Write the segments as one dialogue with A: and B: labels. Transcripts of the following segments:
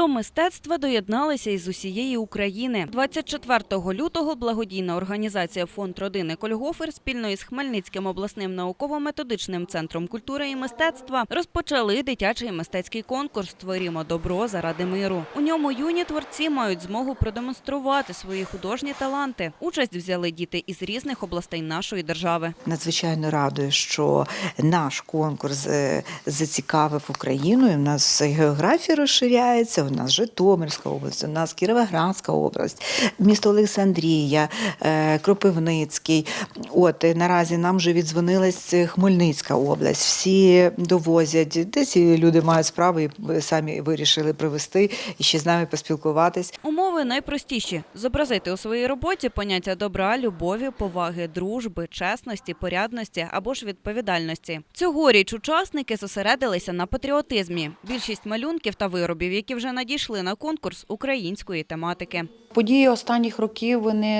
A: До мистецтва доєдналися із усієї України. 24 лютого благодійна організація Фонд родини Кольгофер спільно із Хмельницьким обласним науково-методичним центром культури і мистецтва розпочали дитячий мистецький конкурс Творімо добро заради миру. У ньому юні творці мають змогу продемонструвати свої художні таланти. Участь взяли діти із різних областей нашої держави.
B: Надзвичайно радує, що наш конкурс е, зацікавив Україну. І в нас географія розширяється. У нас Житомирська область, у нас Кіровоградська область, місто Олександрія, е, Кропивницький. От наразі нам вже віддзвонилась Хмельницька область. Всі довозять. Десь люди мають справи і самі вирішили привезти і ще з нами поспілкуватись.
A: Умови найпростіші: зобразити у своїй роботі поняття добра, любові, поваги, дружби, чесності, порядності або ж відповідальності. Цьогоріч учасники зосередилися на патріотизмі. Більшість малюнків та виробів, які вже надійшли на конкурс української тематики.
C: Події останніх років вони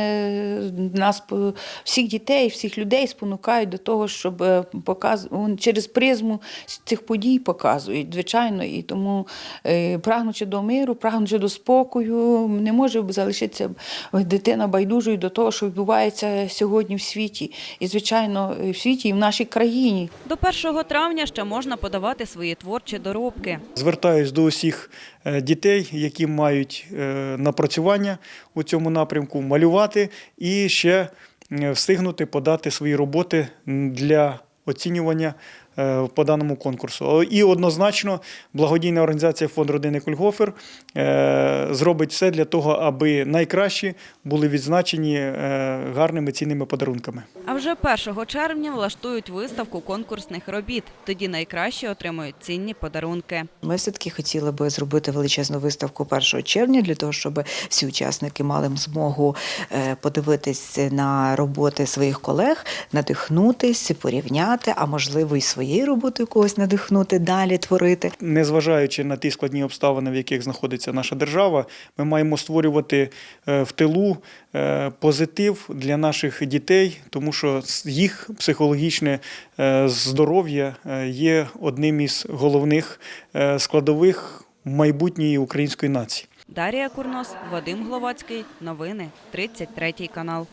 C: нас по- всіх дітей, всіх людей спонукають до того, щоб е, показ через призму цих подій показують, звичайно, і тому е, прагнучи до миру, прагнучи до спокою, не може залишитися дитина байдужою до того, що відбувається сьогодні в світі, і звичайно, в світі і в нашій країні.
A: До 1 травня ще можна подавати свої творчі доробки.
D: Звертаюсь до усіх е, дітей, які мають е, напрацювання у цьому напрямку, малювати і ще е, встигнути подати свої роботи для оцінювання по даному конкурсу. І однозначно благодійна організація Фонд родини Кульгофер е, зробить все для того, аби найкращі були відзначені е, гарними цінними подарунками.
A: А вже 1 червня влаштують виставку конкурсних робіт. Тоді найкращі отримують цінні подарунки.
B: Ми все-таки хотіли би зробити величезну виставку 1 червня для того, щоб всі учасники мали змогу е, подивитись на роботи своїх колег, надихнутись, порівняти, а можливо і своєю роботою когось надихнути далі творити.
D: незважаючи на ті складні обставини, в яких знаходиться наша держава, ми маємо створювати е, в тилу е, позитив для наших дітей, тому що їх психологічне е, здоров'я є одним із головних складових майбутньої української нації.
A: Дарія Курнос, Вадим Гловацький. Новини 33 канал.